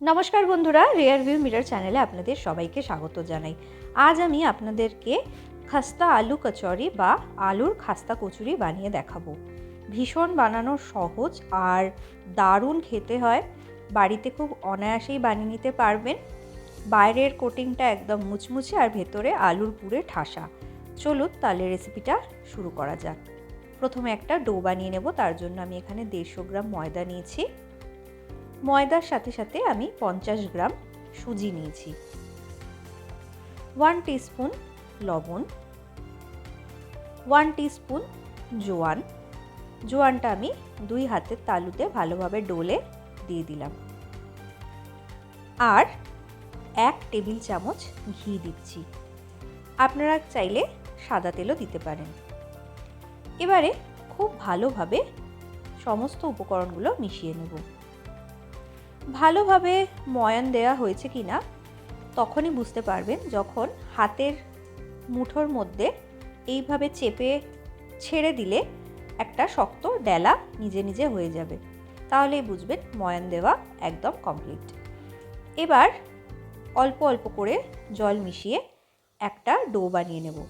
নমস্কার বন্ধুরা rare view mirror চ্যানেলে আপনাদের সবাইকে স্বাগত জানাই। আজ আমি আপনাদেরকে খাস্তা আলু কচুরি বা আলুর খাস্তা কচুরি বানিয়ে দেখাবো। ভীষণ বানানো সহজ আর দারুণ খেতে হয়। বাড়িতে খুব অনায়াসেই বানিয়ে নিতে পারবেন। বাইরের কোটিংটা একদম মুচমুচে আর ভেতরে আলুর পুরে ঠাসা। চলুন তাহলে রেসিপিটা শুরু করা যাক। প্রথমে একটা ডো বানিয়ে নেব, তার জন্য আমি এখানে দেড়শো গ্রাম ময়দা নিয়েছি। ময়দার সাথে সাথে আমি পঞ্চাশ গ্রাম সুজি নিয়েছি। ওয়ান টিস্পুন লবণ ওয়ান টিস্পুন জোয়ান। জোয়ানটা আমি দুই হাতের তালুতে ভালোভাবে ডোলে দিয়ে দিলাম। আর এক টেবিল চামচ ঘি দিচ্ছি। আপনারা চাইলে সাদা তেলও দিতে পারেন। এবারে খুব ভালোভাবে সমস্ত উপকরণগুলো মিশিয়ে নেব। ভালোভাবে ময়ান দেওয়া হয়েছে কি না, তখনই বুঝতে পারবেন যখন হাতের মুঠোর মধ্যে এইভাবে চেপে ছেড়ে দিলে একটা শক্ত ডেলা নিজে নিজে হয়ে যাবে। তাহলেই বুঝবেন ময়ান দেওয়া একদম কমপ্লিট এবার অল্প অল্প করে জল মিশিয়ে একটা ডো বানিয়ে নেব।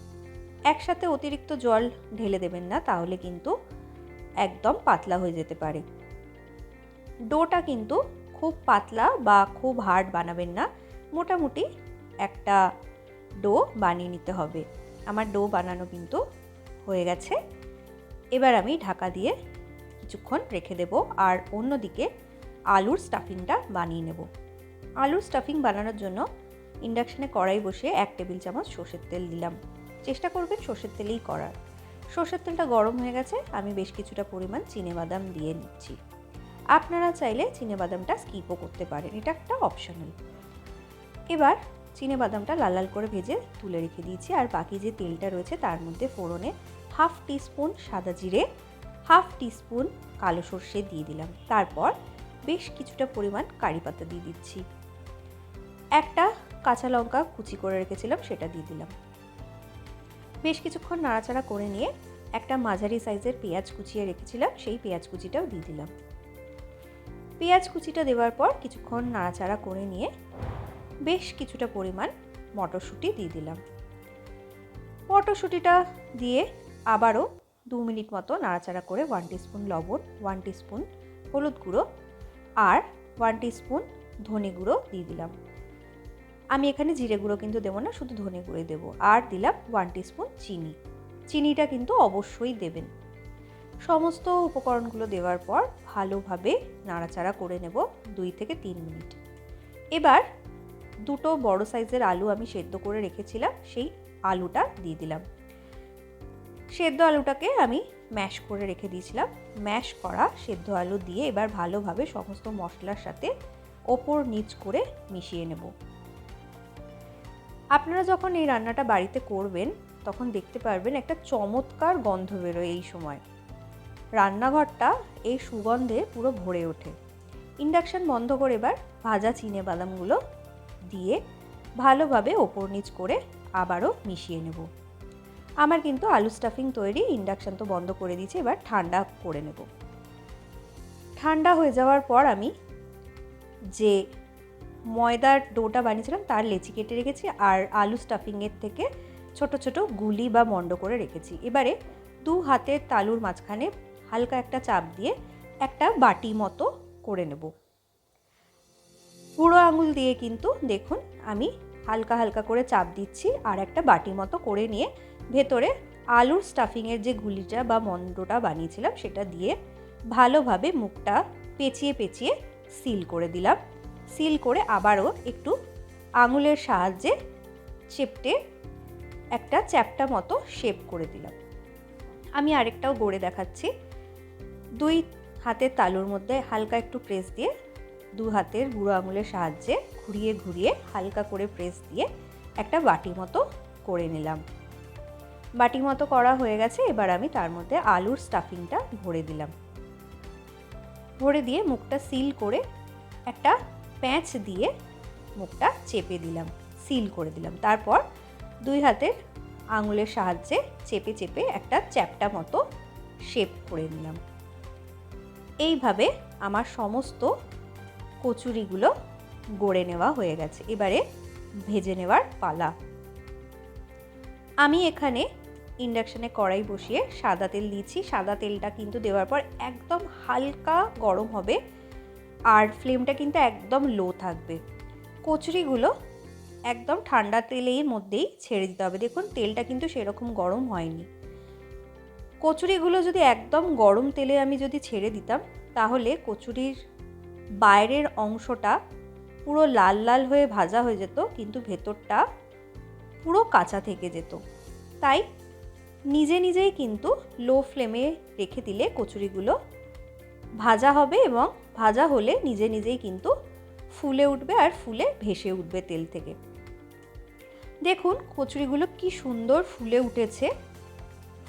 একসাথে অতিরিক্ত জল ঢেলে দেবেন না, তাহলে কিন্তু একদম পাতলা হয়ে যেতে পারে। ডোটা কিন্তু খুব পাতলা বা খুব হার্ড বানাবেন না। মোটামুটি একটা ডো বানিয়ে নিতে হবে। আমার ডো বানানো কিন্তু হয়ে গেছে। এবার আমি ঢাকা দিয়ে কিছুক্ষণ রেখে দেব আর অন্যদিকে আলুর স্টাফিংটা বানিয়ে নেব। আলুর স্টাফিং বানানোর জন্য ইন্ডাকশানে কড়াই বসে এক টেবিল চামচ সর্ষের তেল দিলাম। চেষ্টা করবেন সর্ষের তেলেই করার। সর্ষের তেলটা গরম হয়ে গেছে, আমি বেশ কিছুটা পরিমাণ চিনে বাদাম দিয়ে নিচ্ছি। আপনারা চাইলে বাদামটা স্কিপও করতে পারেন, এটা একটা অপশনাল এবার বাদামটা লাল লাল করে ভেজে তুলে রেখে দিয়েছি, আর বাকি যে তেলটা রয়েছে তার মধ্যে ফোড়নে হাফ টিস্পুন সাদা জিরে হাফ টিস্পুন কালো সর্ষে দিয়ে দিলাম। তারপর বেশ কিছুটা পরিমাণ কারি পাতা দিয়ে দিচ্ছি। একটা কাঁচা লঙ্কা কুচি করে রেখেছিলাম, সেটা দিয়ে দিলাম। বেশ কিছুক্ষণ নাড়াচাড়া করে নিয়ে একটা মাঝারি সাইজের পেঁয়াজ কুচিয়ে রেখেছিলাম, সেই পেঁয়াজ কুচিটাও দিয়ে দিলাম। পেঁয়াজ কুচিটা দেওয়ার পর কিছুক্ষণ নাড়াচাড়া করে নিয়ে বেশ কিছুটা পরিমাণ মটরশুঁটি দিয়ে দিলাম। মটরশুঁটিটা দিয়ে আবারও দু মিনিট মতো নাড়াচাড়া করে ওয়ান টিস্পুন লবণ ওয়ান টিস্পুন হলুদ গুঁড়ো আর ওয়ান টিস্পুন ধনে গুঁড়ো দিয়ে দিলাম। আমি এখানে জিরে গুঁড়ো কিন্তু দেবো না, শুধু ধনে গুঁড়ো দেবো। আর দিলাম ওয়ান টিস্পুন চিনি। চিনিটা কিন্তু অবশ্যই দেবেন। সমস্ত উপকরণগুলো দেওয়ার পর ভালোভাবে নাড়াচাড়া করে নেব দুই থেকে তিন মিনিট। এবার দুটো বড় সাইজের আলু আমি সেদ্ধ করে রেখেছিলাম, সেই আলুটা দিয়ে দিলাম। সেদ্ধ আলুটাকে আমি ম্যাশ করে রেখে দিয়েছিলাম। ম্যাশ করা সেদ্ধ আলু দিয়ে এবার ভালোভাবে সমস্ত মশলার সাথে ওপর নিচ করে মিশিয়ে নেব। আপনারা যখন এই রান্নাটা বাড়িতে করবেন, তখন দেখতে পারবেন একটা চমৎকার গন্ধ বেরোয় এই সময়। রান্নাঘরটা এই সুগন্ধে পুরো ভরে ওঠে। ইন্ডাকশান বন্ধ করে এবার ভাজা চিনে বাদামগুলো দিয়ে ভালোভাবে ওপর নিচ করে আবারও মিশিয়ে নেব। আমার কিন্তু আলু স্টাফিং তৈরি, ইন্ডাকশান তো বন্ধ করে দিয়েছি, এবার ঠান্ডা করে নেব। ঠান্ডা হয়ে যাওয়ার পর আমি যে ময়দার ডোটা বানিয়েছিলাম, তার লেচি কেটে রেখেছি আর আলু স্টাফিংয়ের থেকে ছোট ছোট গুলি বা মন্ড করে রেখেছি। এবারে দু হাতের তালুর মাঝখানে হালকা একটা চাপ দিয়ে একটা বাটি মতো করে নেব। বুড়ো আঙুল দিয়ে কিন্তু দেখুন আমি হালকা হালকা করে চাপ দিচ্ছি আর একটা বাটি মতো করে নিয়ে ভেতরে আলুর স্টাফিংয়ের যে গুলিটা বা মন্ডটা বানিয়েছিলাম সেটা দিয়ে ভালোভাবে মুখটা পেঁচিয়ে পেঁচিয়ে সিল করে দিলাম। সিল করে আবারও একটু আঙুলের সাহায্যে চেপটে একটা চ্যাপটা মতো শেপ করে দিলাম। আমি আরেকটাও গড়ে দেখাচ্ছি। দুই হাতের তালুর মধ্যে হালকা একটু প্রেস দিয়ে দু হাতের বুড়ো আঙুলের সাহায্যে ঘুরিয়ে ঘুরিয়ে হালকা করে প্রেস দিয়ে একটা বাটি মতো করে নিলাম। বাটি মতো করা হয়ে গেছে, এবার আমি তার মধ্যে আলুর স্টাফিংটা ভরে দিলাম। ভরে দিয়ে মুখটা সিল করে একটা প্যাঁচ দিয়ে মুখটা চেপে দিলাম সিল করে দিলাম। তারপর দুই হাতের আঙুলের সাহায্যে চেপে চেপে একটা চ্যাপটা মতো শেপ করে নিলাম। এইভাবে আমার সমস্ত কচুরিগুলো গড়ে নেওয়া হয়ে গেছে। এবারে ভেজে নেওয়ার পালা। আমি এখানে ইন্ডাকশানে কড়াই বসিয়ে সাদা তেল দিয়েছি সাদা তেলটা কিন্তু দেওয়ার পর একদম হালকা গরম হবে আর ফ্লেমটা কিন্তু একদম লো থাকবে। কচুরিগুলো একদম ঠান্ডা তেলের মধ্যেই ছেড়ে দিতে হবে। দেখুন, তেলটা কিন্তু সেরকম গরম হয়নি। কচুরিগুলো যদি একদম গরম তেলে আমি যদি ছেড়ে দিতাম, তাহলে কচুরির বাইরের অংশটা পুরো লাল লাল হয়ে ভাজা হয়ে যেত, কিন্তু ভেতরটা পুরো কাঁচা থেকে যেত। তাই নিজে নিজেই কিন্তু লো ফ্লেমে রেখে দিলে কচুরিগুলো ভাজা হবে এবং ভাজা হলে নিজে নিজেই কিন্তু ফুলে উঠবে আর ফুলে ভেসে উঠবে তেল থেকে। দেখুন কচুরিগুলো কি সুন্দর ফুলে উঠেছে।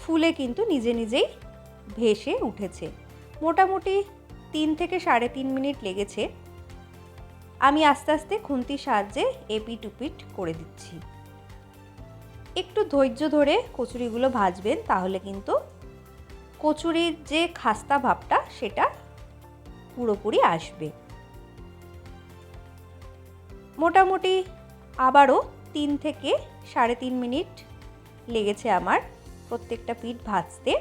ফুলে কিন্তু নিজে নিজেই ভেসে উঠেছে। মোটামুটি তিন থেকে সাড়ে তিন মিনিট লেগেছে। আমি আস্তে আস্তে খুন্তির সাহায্যে এপিট উপিট করে দিচ্ছি। একটু ধৈর্য ধরে কচুরিগুলো ভাজবেন, তাহলে কিন্তু কচুরির যে খাস্তা ভাবটা, সেটা পুরোপুরি আসবে। মোটামুটি আবারও তিন থেকে সাড়ে তিন মিনিট লেগেছে আমার। প্রত্যেকটা পিঠ ভাজতে।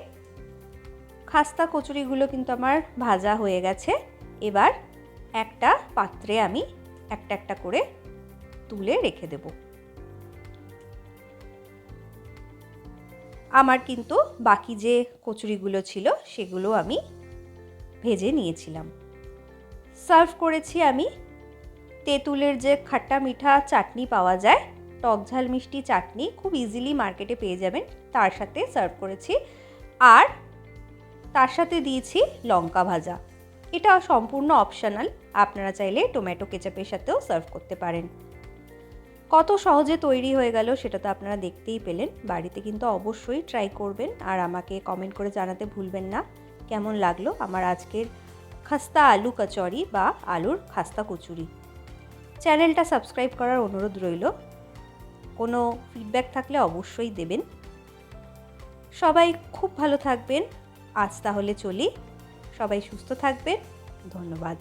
খাস্তা কচুরিগুলো কিন্তু আমার ভাজা হয়ে গেছে। এবার একটা পাত্রে আমি একটা একটা করে তুলে রেখে দেব। আমার কিন্তু বাকি যে কচুরিগুলো ছিল সেগুলো আমি ভেজে নিয়েছিলাম। সার্ভ করেছি আমি। তেঁতুলের যে খাট্টা মিঠা চাটনি পাওয়া যায় টক ঝাল মিষ্টি চাটনি খুব ইজিলি মার্কেটে পেয়ে যাবেন। তার সাথে সার্ভ করেছি। আর তার সাথে দিয়েছি লঙ্কা ভাজা। এটা সম্পূর্ণ অপশনাল আপনারা চাইলে টমেটো কেচাপের সাথেও সার্ভ করতে পারেন। কত সহজে তৈরি হয়ে গেল সেটা তো আপনারা দেখতেই পেলেন। বাড়িতে কিন্তু অবশ্যই ট্রাই করবেন। আর আমাকে কমেন্ট করে জানাতে ভুলবেন না। কেমন লাগল আমার আজকের খাস্তা আলু কচুরি বা আলুর খাস্তা কচুরি? চ্যানেলটা সাবস্ক্রাইব করার অনুরোধ রইল। কোনো ফিডব্যাক থাকলে অবশ্যই দেবেন। সবাই খুব ভালো থাকবেন। আজ তাহলে চলি। সবাই সুস্থ থাকবেন। ধন্যবাদ।